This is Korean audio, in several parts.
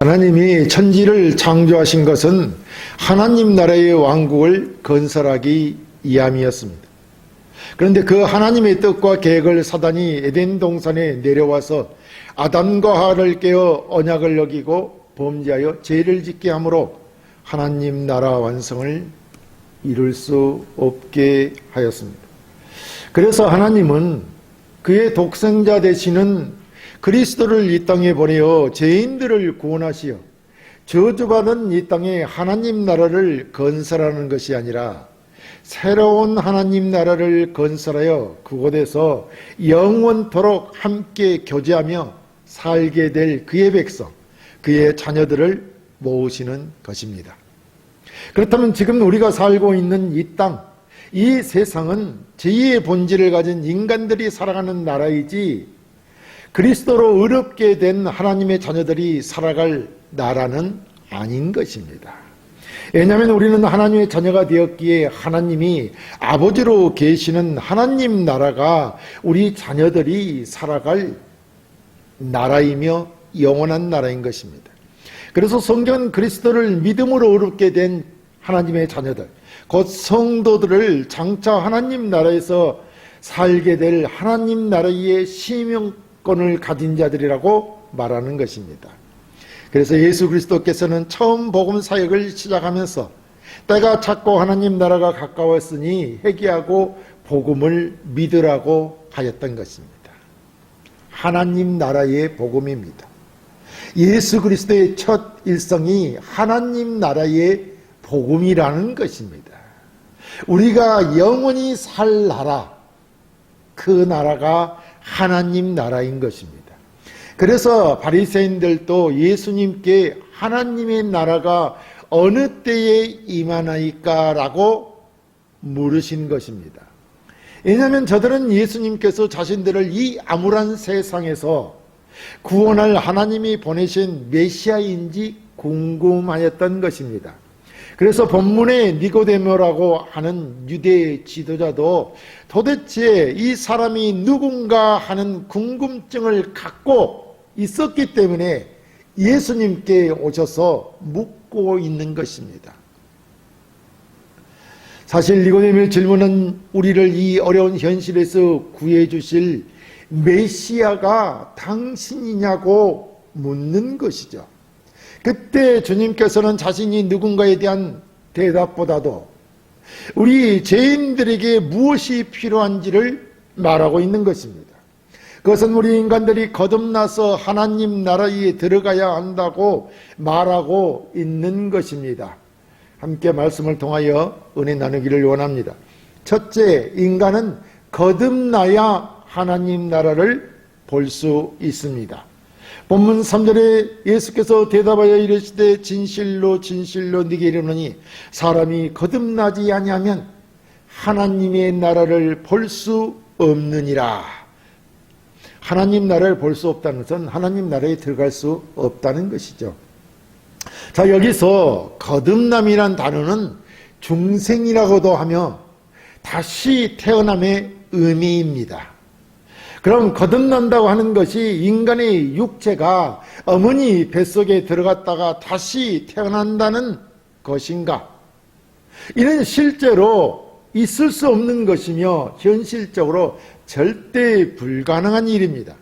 하나님이 천지를 창조하신 것은 하나님 나라의 왕국을 건설하기 위함이었습니다. 그런데 그 하나님의 뜻과 계획을 사단이 에덴 동산에 내려와서 아담과 하와를 깨어 언약을 어기고 범죄하여 죄를 짓게 함으로 하나님 나라 완성을 이룰 수 없게 하였습니다. 그래서 하나님은 그의 독생자 되시는 그리스도를 이 땅에 보내어 죄인들을 구원하시어 저주받은 이 땅에 하나님 나라를 건설하는 것이 아니라 새로운 하나님 나라를 건설하여 그곳에서 영원토록 함께 교제하며 살게 될 그의 백성, 그의 자녀들을 모으시는 것입니다. 그렇다면 지금 우리가 살고 있는 이 땅, 이 세상은 제2의 본질을 가진 인간들이 살아가는 나라이지 그리스도로 의롭게 된 하나님의 자녀들이 살아갈 나라는 아닌 것입니다. 왜냐하면 우리는 하나님의 자녀가 되었기에 하나님이 아버지로 계시는 하나님 나라가 우리 자녀들이 살아갈 나라이며 영원한 나라인 것입니다. 그래서 성경은 그리스도를 믿음으로 의롭게 된 하나님의 자녀들, 곧 성도들을 장차 하나님 나라에서 살게 될 하나님 나라의 시명 권을 가진 자들이라고 말하는 것입니다. 그래서 예수 그리스도께서는 처음 복음 사역을 시작하면서 때가 찼고 하나님 나라가 가까웠으니 회개하고 복음을 믿으라고 하였던 것입니다. 하나님 나라의 복음입니다. 예수 그리스도의 첫 일성이 하나님 나라의 복음이라는 것입니다. 우리가 영원히 살 나라, 그 나라가 하나님 나라인 것입니다. 그래서 바리새인들도 예수님께 하나님의 나라가 어느 때에 임하나이까라고 물으신 것입니다. 왜냐하면 저들은 예수님께서 자신들을 이 암울한 세상에서 구원할 하나님이 보내신 메시아인지 궁금하였던 것입니다. 그래서 본문에 니고데모라고 하는 유대 지도자도 도대체 이 사람이 누군가 하는 궁금증을 갖고 있었기 때문에 예수님께 오셔서 묻고 있는 것입니다. 사실 니고데모의 질문은 우리를 이 어려운 현실에서 구해 주실 메시아가 당신이냐고 묻는 것이죠. 그때 주님께서는 자신이 누군가에 대한 대답보다도 우리 죄인들에게 무엇이 필요한지를 말하고 있는 것입니다. 그것은 우리 인간들이 거듭나서 하나님 나라에 들어가야 한다고 말하고 있는 것입니다. 함께 말씀을 통하여 은혜 나누기를 원합니다. 첫째, 인간은 거듭나야 하나님 나라를 볼 수 있습니다. 본문 3절에 예수께서 대답하여 이르시되 진실로 진실로 네게 이르노니 사람이 거듭나지 아니하면 하나님의 나라를 볼 수 없느니라. 하나님 나라를 볼 수 없다는 것은 하나님 나라에 들어갈 수 없다는 것이죠. 자, 여기서 거듭남이란 단어는 중생이라고도 하며 다시 태어남의 의미입니다. 그럼 거듭난다고 하는 것이 인간의 육체가 어머니 뱃속에 들어갔다가 다시 태어난다는 것인가? 이는 실제로 있을 수 없는 것이며 현실적으로 절대 불가능한 일입니다.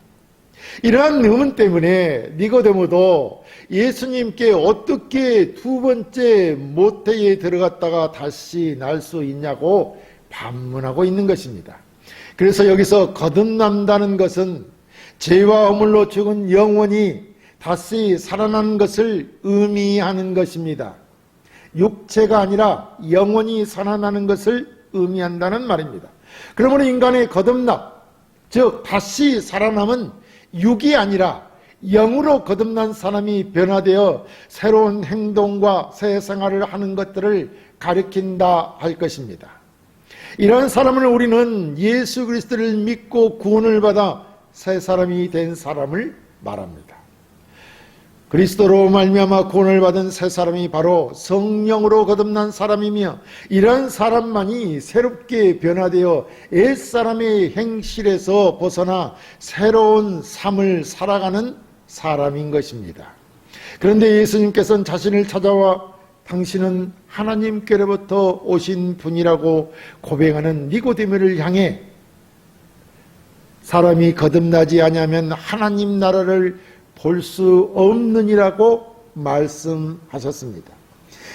이러한 의문 때문에 니고데모도 예수님께 어떻게 두 번째 모태에 들어갔다가 다시 날 수 있냐고 반문하고 있는 것입니다. 그래서 여기서 거듭난다는 것은 죄와 허물로 죽은 영혼이 다시 살아나는 것을 의미하는 것입니다. 육체가 아니라 영혼이 살아나는 것을 의미한다는 말입니다. 그러므로 인간의 거듭남, 즉 다시 살아남은 육이 아니라 영으로 거듭난 사람이 변화되어 새로운 행동과 새 생활을 하는 것들을 가리킨다 할 것입니다. 이런 사람을 우리는 예수 그리스도를 믿고 구원을 받아 새 사람이 된 사람을 말합니다. 그리스도로 말미암아 구원을 받은 새 사람이 바로 성령으로 거듭난 사람이며 이런 사람만이 새롭게 변화되어 옛 사람의 행실에서 벗어나 새로운 삶을 살아가는 사람인 것입니다. 그런데 예수님께서는 자신을 찾아와 당신은 하나님께로부터 오신 분이라고 고백하는 니고데모를 향해 사람이 거듭나지 아니하면 하나님 나라를 볼 수 없느니라고 말씀하셨습니다.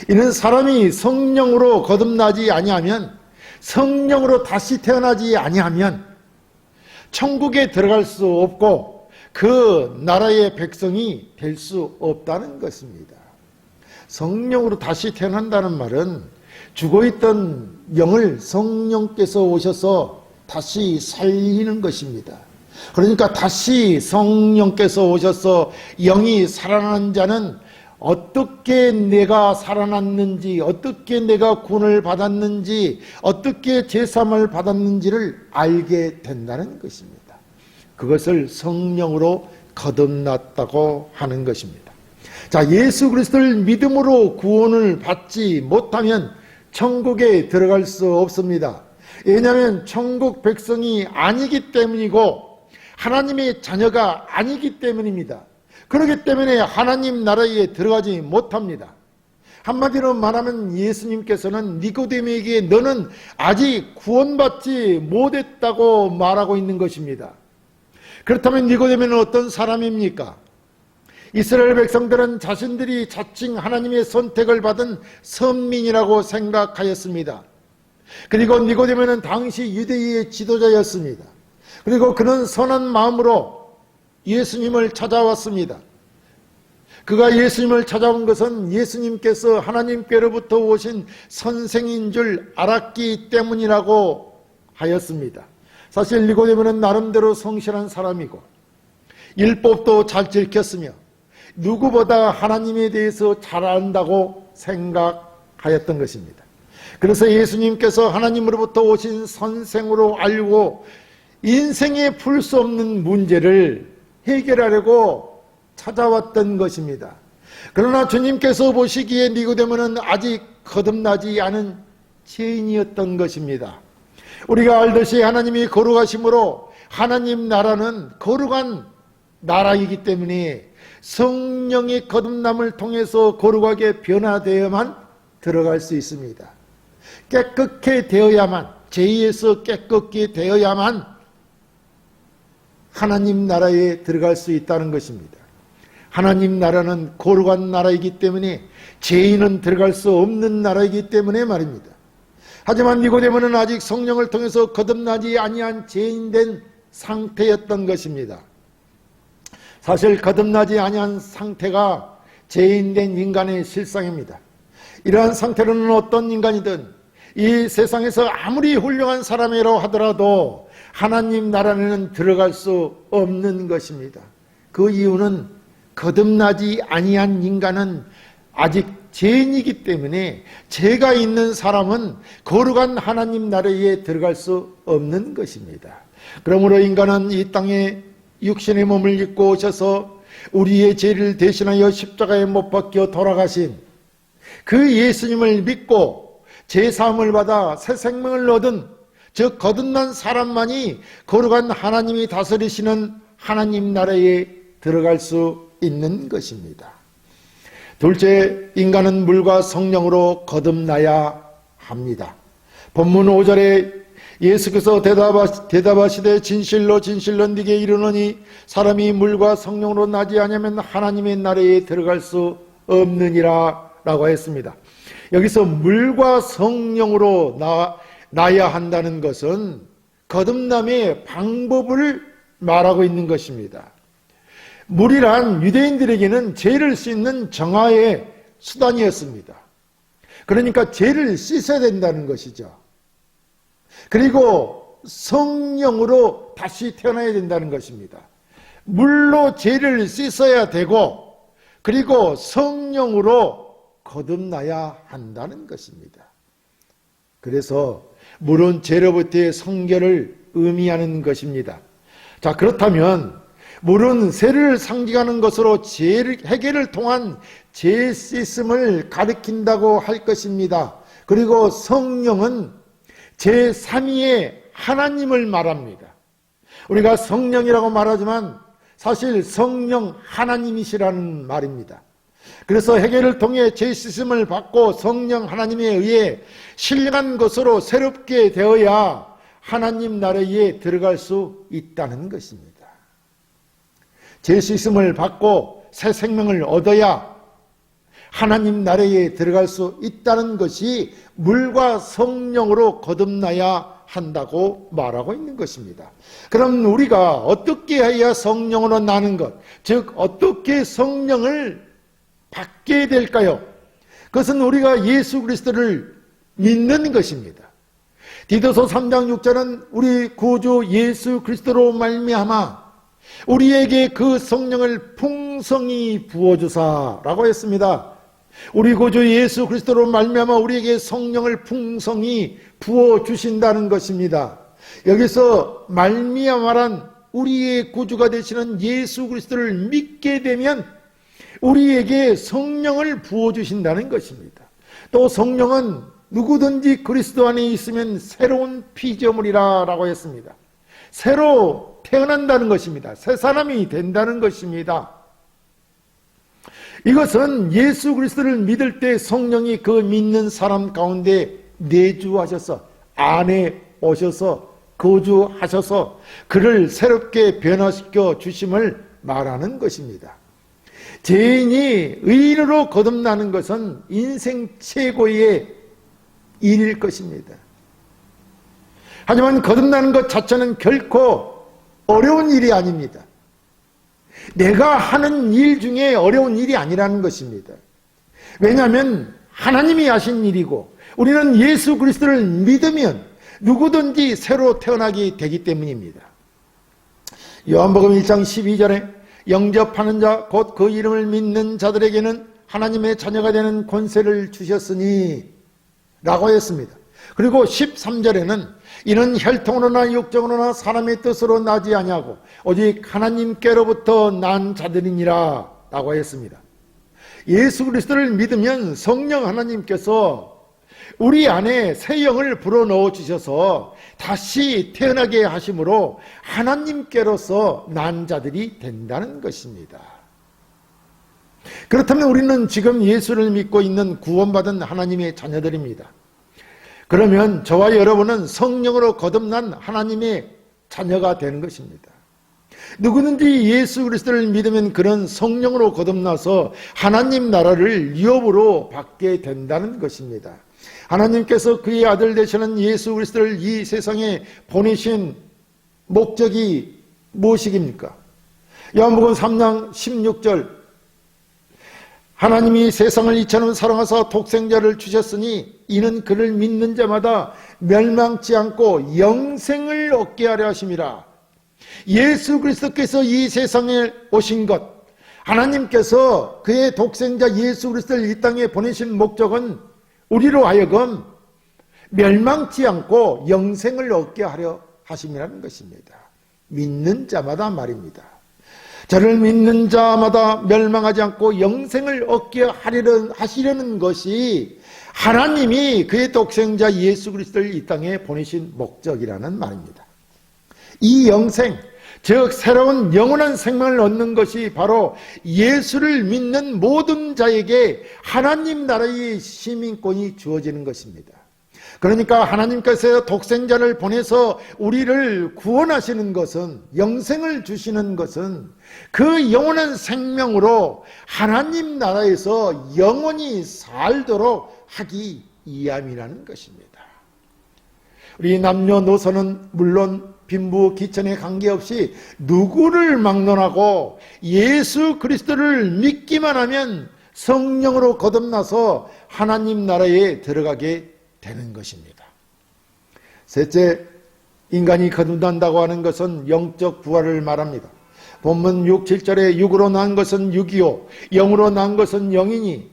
이는 사람이 성령으로 거듭나지 아니하면 성령으로 다시 태어나지 아니하면 천국에 들어갈 수 없고 그 나라의 백성이 될 수 없다는 것입니다. 성령으로 다시 태어난다는 말은 죽어 있던 영을 성령께서 오셔서 다시 살리는 것입니다. 그러니까 다시 성령께서 오셔서 영이 살아난 자는 어떻게 내가 살아났는지, 어떻게 내가 구원을 받았는지, 어떻게 제삼을 받았는지를 알게 된다는 것입니다. 그것을 성령으로 거듭났다고 하는 것입니다. 자, 예수 그리스도를 믿음으로 구원을 받지 못하면 천국에 들어갈 수 없습니다. 왜냐하면 천국 백성이 아니기 때문이고 하나님의 자녀가 아니기 때문입니다. 그렇기 때문에 하나님 나라에 들어가지 못합니다. 한마디로 말하면 예수님께서는 니고데모에게 너는 아직 구원받지 못했다고 말하고 있는 것입니다. 그렇다면 니고데모는 어떤 사람입니까? 이스라엘 백성들은 자신들이 자칭 하나님의 선택을 받은 선민이라고 생각하였습니다. 그리고 니고데모는 당시 유대의 지도자였습니다. 그리고 그는 선한 마음으로 예수님을 찾아왔습니다. 그가 예수님을 찾아온 것은 예수님께서 하나님께로부터 오신 선생인 줄 알았기 때문이라고 하였습니다. 사실 니고데모는 나름대로 성실한 사람이고 율법도 잘 지켰으며 누구보다 하나님에 대해서 잘 안다고 생각하였던 것입니다. 그래서 예수님께서 하나님으로부터 오신 선생으로 알고 인생에 풀 수 없는 문제를 해결하려고 찾아왔던 것입니다. 그러나 주님께서 보시기에 니고데모는 아직 거듭나지 않은 죄인이었던 것입니다. 우리가 알듯이 하나님이 거룩하심으로 하나님 나라는 거룩한 나라이기 때문에 성령의 거듭남을 통해서 거룩하게 변화되어야만 들어갈 수 있습니다. 깨끗게 되어야만 죄에서 깨끗게 되어야만 하나님 나라에 들어갈 수 있다는 것입니다. 하나님 나라는 거룩한 나라이기 때문에 죄인은 들어갈 수 없는 나라이기 때문에 말입니다. 하지만 니고데모는 아직 성령을 통해서 거듭나지 아니한 죄인된 상태였던 것입니다. 사실 거듭나지 아니한 상태가 죄인된 인간의 실상입니다. 이러한 상태로는 어떤 인간이든 이 세상에서 아무리 훌륭한 사람이라고 하더라도 하나님 나라에는 들어갈 수 없는 것입니다. 그 이유는 거듭나지 아니한 인간은 아직 죄인이기 때문에 죄가 있는 사람은 거룩한 하나님 나라에 들어갈 수 없는 것입니다. 그러므로 인간은 이 땅에 육신의 몸을 입고 오셔서 우리의 죄를 대신하여 십자가에 못 박혀 돌아가신 그 예수님을 믿고 제 사함을 받아 새 생명을 얻은 즉 거듭난 사람만이 거룩한 하나님이 다스리시는 하나님 나라에 들어갈 수 있는 것입니다. 둘째, 인간은 물과 성령으로 거듭나야 합니다. 본문 5절에 예수께서 대답하시, 되 진실로 진실로 네게 이르노니 사람이 물과 성령으로 나지 않으면 하나님의 나라에 들어갈 수 없느니라 라고 했습니다. 여기서 물과 성령으로 나, 나야 한다는 것은 거듭남의 방법을 말하고 있는 것입니다. 물이란 유대인들에게는 죄를 씻는 정화의 수단이었습니다. 그러니까 죄를 씻어야 된다는 것이죠. 그리고 성령으로 다시 태어나야 된다는 것입니다. 물로 죄를 씻어야 되고 그리고 성령으로 거듭나야 한다는 것입니다. 그래서 물은 죄로부터의 성결을 의미하는 것입니다. 자, 그렇다면 물은 세를 상징하는 것으로 죄를, 해결을 통한 죄 씻음을 가리킨다고 할 것입니다. 그리고 성령은 제3위의 하나님을 말합니다. 우리가 성령이라고 말하지만 사실 성령 하나님이시라는 말입니다. 그래서 해결을 통해 죄시심을 받고 성령 하나님에 의해 신령한 것으로 새롭게 되어야 하나님 나라에 들어갈 수 있다는 것입니다. 죄시심을 받고 새 생명을 얻어야 하나님 나라에 들어갈 수 있다는 것이 물과 성령으로 거듭나야 한다고 말하고 있는 것입니다. 그럼 우리가 어떻게 해야 성령으로 나는 것, 즉 어떻게 성령을 받게 될까요? 그것은 우리가 예수 그리스도를 믿는 것입니다. 디도서 3장 6절은 우리 구주 예수 그리스도로 말미암아 우리에게 그 성령을 풍성히 부어 주사라고 했습니다. 우리 구주 예수 그리스도로 말미암아 우리에게 성령을 풍성히 부어 주신다는 것입니다. 여기서 말미암아란 우리의 구주가 되시는 예수 그리스도를 믿게 되면 우리에게 성령을 부어 주신다는 것입니다. 또 성령은 누구든지 그리스도 안에 있으면 새로운 피조물이라라고 했습니다. 새로 태어난다는 것입니다. 새 사람이 된다는 것입니다. 이것은 예수 그리스도를 믿을 때 성령이 그 믿는 사람 가운데 내주하셔서 안에 오셔서 거주하셔서 그를 새롭게 변화시켜 주심을 말하는 것입니다. 죄인이 의인으로 거듭나는 것은 인생 최고의 일일 것입니다. 하지만 거듭나는 것 자체는 결코 어려운 일이 아닙니다. 내가 하는 일 중에 어려운 일이 아니라는 것입니다. 왜냐하면 하나님이 하신 일이고 우리는 예수 그리스도를 믿으면 누구든지 새로 태어나게 되기 때문입니다. 요한복음 1장 12절에 영접하는 자 곧 그 이름을 믿는 자들에게는 하나님의 자녀가 되는 권세를 주셨으니 라고 했습니다. 그리고 13절에는 이는 혈통으로나 육정으로나 사람의 뜻으로 나지 아니하고 오직 하나님께로부터 난 자들이니라 라고 했습니다. 예수 그리스도를 믿으면 성령 하나님께서 우리 안에 새 영을 불어넣어 주셔서 다시 태어나게 하심으로 하나님께로서 난 자들이 된다는 것입니다. 그렇다면 우리는 지금 예수를 믿고 있는 구원받은 하나님의 자녀들입니다. 그러면 저와 여러분은 성령으로 거듭난 하나님의 자녀가 되는 것입니다. 누구든지 예수 그리스도를 믿으면 그런 성령으로 거듭나서 하나님 나라를 유업으로 받게 된다는 것입니다. 하나님께서 그의 아들 되시는 예수 그리스도를 이 세상에 보내신 목적이 무엇이깁니까? 요한복음 3장 16절 하나님이 세상을 이처럼 사랑하사 독생자를 주셨으니 이는 그를 믿는 자마다 멸망치 않고 영생을 얻게 하려 하심이라. 예수 그리스도께서 이 세상에 오신 것, 하나님께서 그의 독생자 예수 그리스도를 이 땅에 보내신 목적은 우리로 하여금 멸망치 않고 영생을 얻게 하려 하심이라는 것입니다. 믿는 자마다 말입니다. 저를 믿는 자마다 멸망하지 않고 영생을 얻게 하려는, 하시려는 것이 하나님이 그의 독생자 예수 그리스도를 이 땅에 보내신 목적이라는 말입니다. 이 영생, 즉 새로운 영원한 생명을 얻는 것이 바로 예수를 믿는 모든 자에게 하나님 나라의 시민권이 주어지는 것입니다. 그러니까 하나님께서 독생자를 보내서 우리를 구원하시는 것은 영생을 주시는 것은 그 영원한 생명으로 하나님 나라에서 영원히 살도록 하기 위함이라는 것입니다. 우리 남녀노소는 물론 빈부 기천에 관계없이 누구를 막론하고 예수 그리스도를 믿기만 하면 성령으로 거듭나서 하나님 나라에 들어가게 되는 것입니다. 셋째, 인간이 거듭난다고 하는 것은 영적 부활을 말합니다. 본문 6, 7절에 육으로 난 것은 육이요 영으로 난 것은 영이니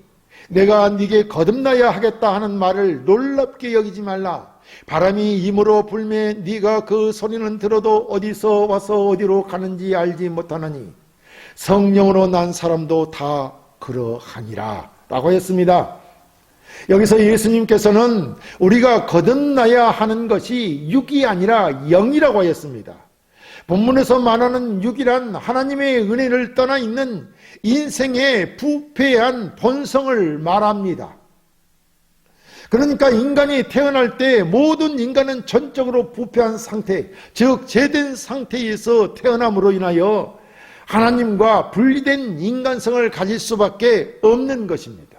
내가 네게 거듭나야 하겠다 하는 말을 놀랍게 여기지 말라. 바람이 임으로 불매 네가 그 소리는 들어도 어디서 와서 어디로 가는지 알지 못하느니 성령으로 난 사람도 다 그러하니라 라고 했습니다. 여기서 예수님께서는 우리가 거듭나야 하는 것이 육이 아니라 영이라고 했습니다. 본문에서 말하는 육이란 하나님의 은혜를 떠나 있는 인생의 부패한 본성을 말합니다. 그러니까 인간이 태어날 때 모든 인간은 전적으로 부패한 상태, 즉 죄된 상태에서 태어남으로 인하여 하나님과 분리된 인간성을 가질 수밖에 없는 것입니다.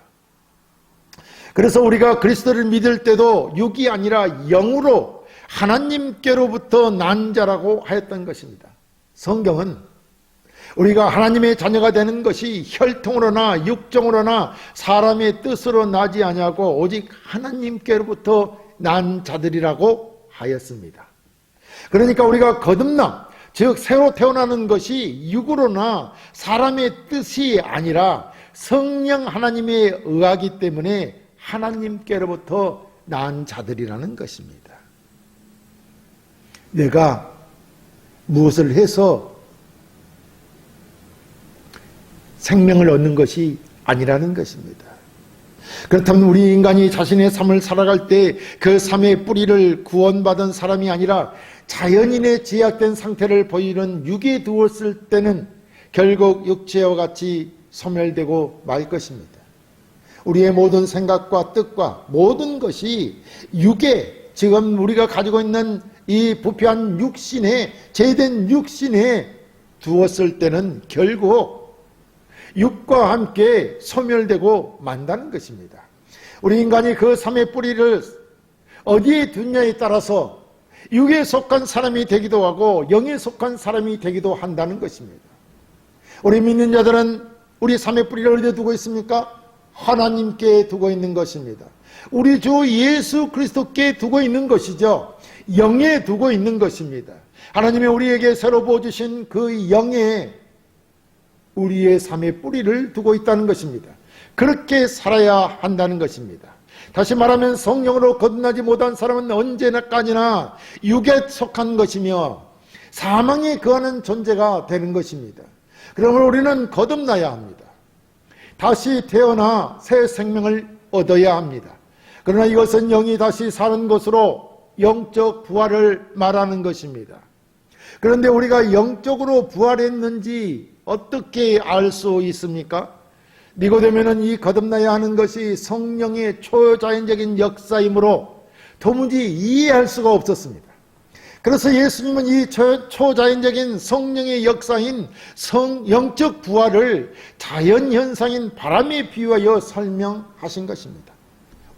그래서 우리가 그리스도를 믿을 때도 육이 아니라 영으로 하나님께로부터 난 자라고 하였던 것입니다. 성경은 우리가 하나님의 자녀가 되는 것이 혈통으로나 육정으로나 사람의 뜻으로 나지 아니하고 오직 하나님께로부터 난 자들이라고 하였습니다. 그러니까 우리가 거듭남, 즉 새로 태어나는 것이 육으로나 사람의 뜻이 아니라 성령 하나님의 의하기 때문에 하나님께로부터 난 자들이라는 것입니다. 내가 무엇을 해서 생명을 얻는 것이 아니라는 것입니다. 그렇다면 우리 인간이 자신의 삶을 살아갈 때 그 삶의 뿌리를 구원받은 사람이 아니라 자연인의 제약된 상태를 보이는 육에 두었을 때는 결국 육체와 같이 소멸되고 말 것입니다. 우리의 모든 생각과 뜻과 모든 것이 육에 지금 우리가 가지고 있는 이 부패한 육신에 제된 육신에 두었을 때는 결국 육과 함께 소멸되고 만다는 것입니다. 우리 인간이 그 삶의 뿌리를 어디에 두냐에 따라서 육에 속한 사람이 되기도 하고 영에 속한 사람이 되기도 한다는 것입니다. 우리 믿는 자들은 우리 삶의 뿌리를 어디에 두고 있습니까? 하나님께 두고 있는 것입니다. 우리 주 예수 그리스도께 두고 있는 것이죠. 영에 두고 있는 것입니다. 하나님이 우리에게 새로 부어주신 그 영에 우리의 삶의 뿌리를 두고 있다는 것입니다. 그렇게 살아야 한다는 것입니다. 다시 말하면 성령으로 거듭나지 못한 사람은 언제나까지나 육에 속한 것이며 사망에 거하는 존재가 되는 것입니다. 그러므로 우리는 거듭나야 합니다. 다시 태어나 새 생명을 얻어야 합니다. 그러나 이것은 영이 다시 사는 것으로 영적 부활을 말하는 것입니다. 그런데 우리가 영적으로 부활했는지 어떻게 알 수 있습니까? 니고데면은 이 거듭나야 하는 것이 성령의 초자연적인 역사이므로 도무지 이해할 수가 없었습니다. 그래서 예수님은 이 초자연적인 성령의 역사인 성, 영적 부활을 자연현상인 바람에 비유하여 설명하신 것입니다.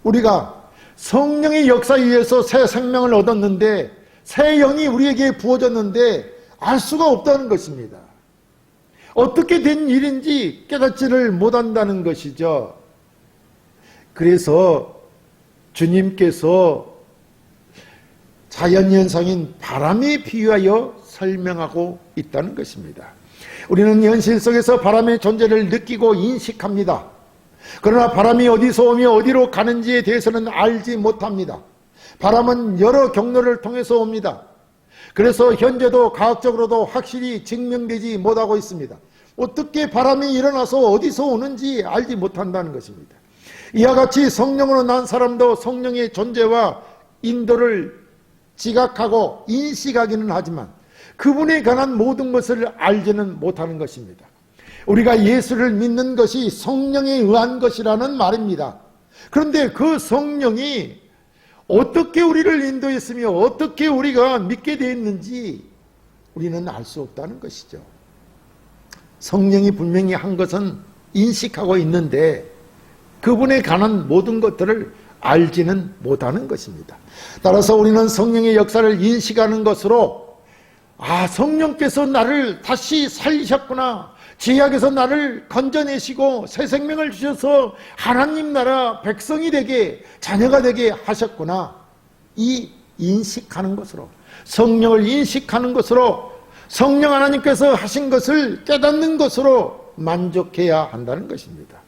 우리가 성령의 역사에 의해서 새 생명을 얻었는데 새 영이 우리에게 부어졌는데 알 수가 없다는 것입니다. 어떻게 된 일인지 깨닫지를 못한다는 것이죠. 그래서 주님께서 자연현상인 바람에 비유하여 설명하고 있다는 것입니다. 우리는 현실 속에서 바람의 존재를 느끼고 인식합니다. 그러나 바람이 어디서 오며 어디로 가는지에 대해서는 알지 못합니다. 바람은 여러 경로를 통해서 옵니다. 그래서 현재도 과학적으로도 확실히 증명되지 못하고 있습니다. 어떻게 바람이 일어나서 어디서 오는지 알지 못한다는 것입니다. 이와 같이 성령으로 난 사람도 성령의 존재와 인도를 지각하고 인식하기는 하지만 그분에 관한 모든 것을 알지는 못하는 것입니다. 우리가 예수를 믿는 것이 성령에 의한 것이라는 말입니다. 그런데 그 성령이 어떻게 우리를 인도했으며 어떻게 우리가 믿게 되었는지 우리는 알 수 없다는 것이죠. 성령이 분명히 한 것은 인식하고 있는데 그분에 관한 모든 것들을 알지는 못하는 것입니다. 따라서 우리는 성령의 역사를 인식하는 것으로 아 성령께서 나를 다시 살리셨구나 지약에서 나를 건져내시고 새 생명을 주셔서 하나님 나라 백성이 되게 자녀가 되게 하셨구나 이 인식하는 것으로 성령을 인식하는 것으로 성령 하나님께서 하신 것을 깨닫는 것으로 만족해야 한다는 것입니다.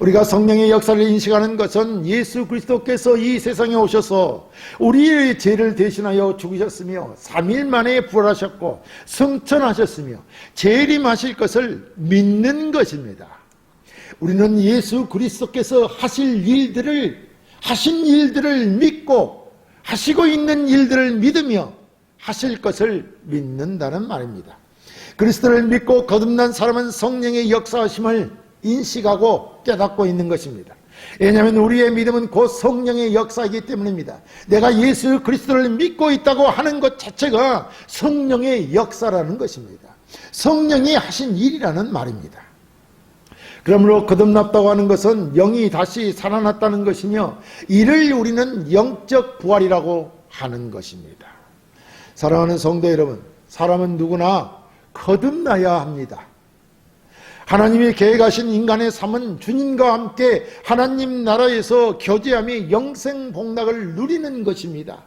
우리가 성령의 역사를 인식하는 것은 예수 그리스도께서 이 세상에 오셔서 우리의 죄를 대신하여 죽으셨으며 3일 만에 부활하셨고 성천하셨으며 재림하실 것을 믿는 것입니다. 우리는 예수 그리스도께서 하실 일들을 하신 일들을 믿고 하시고 있는 일들을 믿으며 하실 것을 믿는다는 말입니다. 그리스도를 믿고 거듭난 사람은 성령의 역사하심을 인식하고 깨닫고 있는 것입니다. 왜냐하면 우리의 믿음은 곧 성령의 역사이기 때문입니다. 내가 예수 그리스도를 믿고 있다고 하는 것 자체가 성령의 역사라는 것입니다. 성령이 하신 일이라는 말입니다. 그러므로 거듭났다고 하는 것은 영이 다시 살아났다는 것이며 이를 우리는 영적 부활이라고 하는 것입니다. 사랑하는 성도 여러분, 사람은 누구나 거듭나야 합니다. 하나님이 계획하신 인간의 삶은 주님과 함께 하나님 나라에서 교제하며 영생 복락을 누리는 것입니다.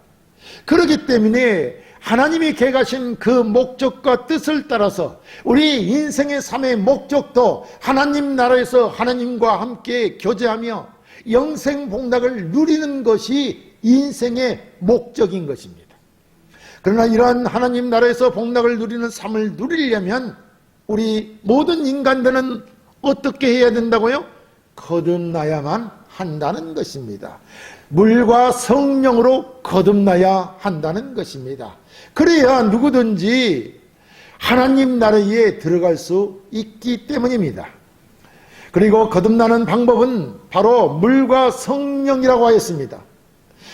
그렇기 때문에 하나님이 계획하신 그 목적과 뜻을 따라서 우리 인생의 삶의 목적도 하나님 나라에서 하나님과 함께 교제하며 영생 복락을 누리는 것이 인생의 목적인 것입니다. 그러나 이러한 하나님 나라에서 복락을 누리는 삶을 누리려면 우리 모든 인간들은 어떻게 해야 된다고요? 거듭나야만 한다는 것입니다. 물과 성령으로 거듭나야 한다는 것입니다. 그래야 누구든지 하나님 나라에 들어갈 수 있기 때문입니다. 그리고 거듭나는 방법은 바로 물과 성령이라고 하였습니다.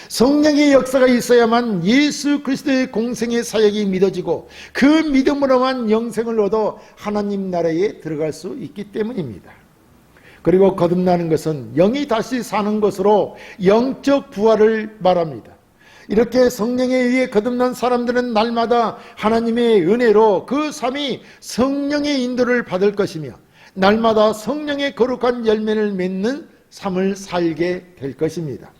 성령의 역사가 있어야만 예수 그리스도의 공생의 사역이 믿어지고 그 믿음으로만 영생을 얻어 하나님 나라에 들어갈 수 있기 때문입니다. 그리고 거듭나는 것은 영이 다시 사는 것으로 영적 부활을 말합니다. 이렇게 성령에 의해 거듭난 사람들은 날마다 하나님의 은혜로 그 삶이 성령의 인도를 받을 것이며 날마다 성령의 거룩한 열매를 맺는 삶을 살게 될 것입니다.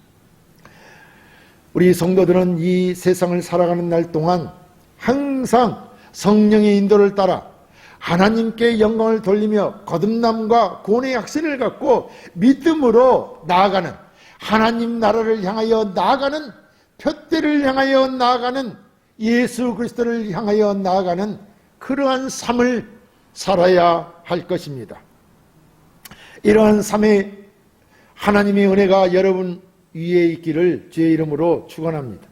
우리 성도들은 이 세상을 살아가는 날 동안 항상 성령의 인도를 따라 하나님께 영광을 돌리며 거듭남과 구원의 확신을 갖고 믿음으로 나아가는 하나님 나라를 향하여 나아가는 표대를 향하여 나아가는 예수 그리스도를 향하여 나아가는 그러한 삶을 살아야 할 것입니다. 이러한 삶에 하나님의 은혜가 여러분 위에 있기를 주의 이름으로 축원합니다.